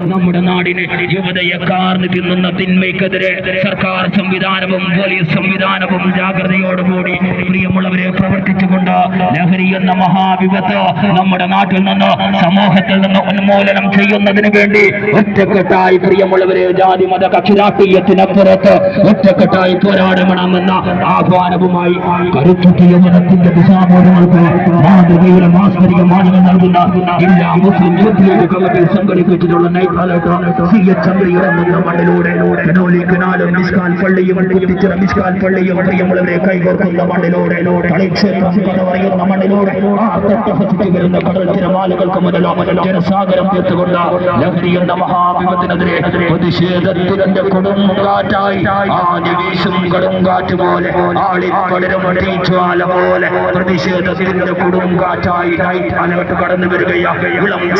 നമ്മുടെ നാടിനെ യുവതയെ കാർന്നു തിന്നുന്ന തിന്മയ്ക്കെതിരെ സർക്കാർ സംവിധാനവും പോലീസ് സംവിധാനവും ജാഗ്രതയോടുകൂടി പ്രിയമുള്ളവരെ പ്രവർത്തിച്ചുകൊണ്ട് ലഹരി എന്ന മഹാവിപത്ത് നമ്മുടെ നാട്ടിൽ നിന്ന് സമൂഹത്തിൽ നിന്ന് ഉന്മൂലനം ചെയ്യുന്നതിന് വേണ്ടി ഒറ്റക്കെട്ടായി പ്രിയമുള്ളവരെ ജാതി മത കക്ഷി രാഷ്ട്രീയത്തിനപ്പുറത്ത് ഒറ്റക്കെട്ടായി പോരാടണമെന്ന ആഹ്വാനവുമായി കരുത്തുറ്റ ദിശാബോധങ്ങൾക്ക് മാതൃകയുടെ മാസ്മരിക നൽകുന്ന എല്ലാ മുസ്ലിം യൂത്ത് സംഘടിപ്പിച്ചിട്ടുള്ള സി പള്ളിയും പള്ളിയും കളിക്ഷേത്രം വരുന്ന പ്രതിഷേധത്തിന്റെ കൊടുങ്കാറ്റായി ആ കൊടുങ്കാറ്റ് പോലെ തീജ്വാല പോലെ പ്രതിഷേധത്തിന്റെ കൊടുങ്കാറ്റായി കടന്നു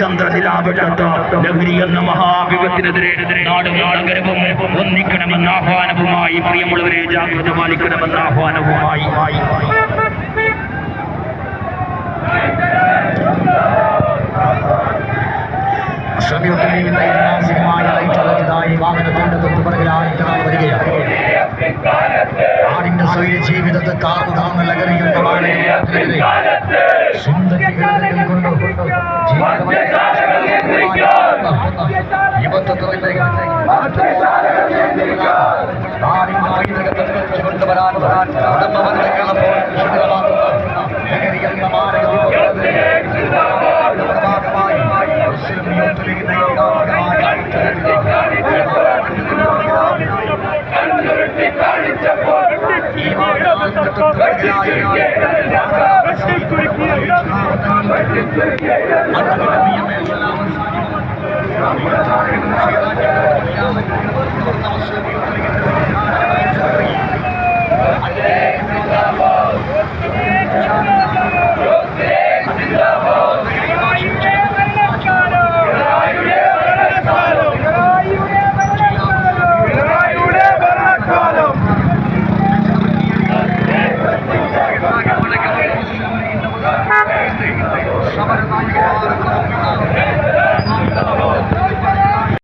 ചന്ദ്രനിലാവിട്ടത്ത് ലഹരി എന്ന മഹാവിപത്തിനെതിരെ നാടും നാടകരവും ഒന്നിക്കണമെന്ന ആഹ്വാനവുമായി പ്രിയമുള്ളവരെ ജാഗ്രത പാലിക്കണമെന്ന ആഹ്വാനവുമായി. നാടിന്റെ സ്വൈര ജീവിതത്തെ കാർന്നു സുന്ദരികളിൽ കൊണ്ടു യുവത്വത്തിന്റെ നാടിന്റെ പൈതൃകത്തെ കൊണ്ടുവരാൻ ഉടമ്പവന്തികളപ്പോൾ ലഹരി എന്ന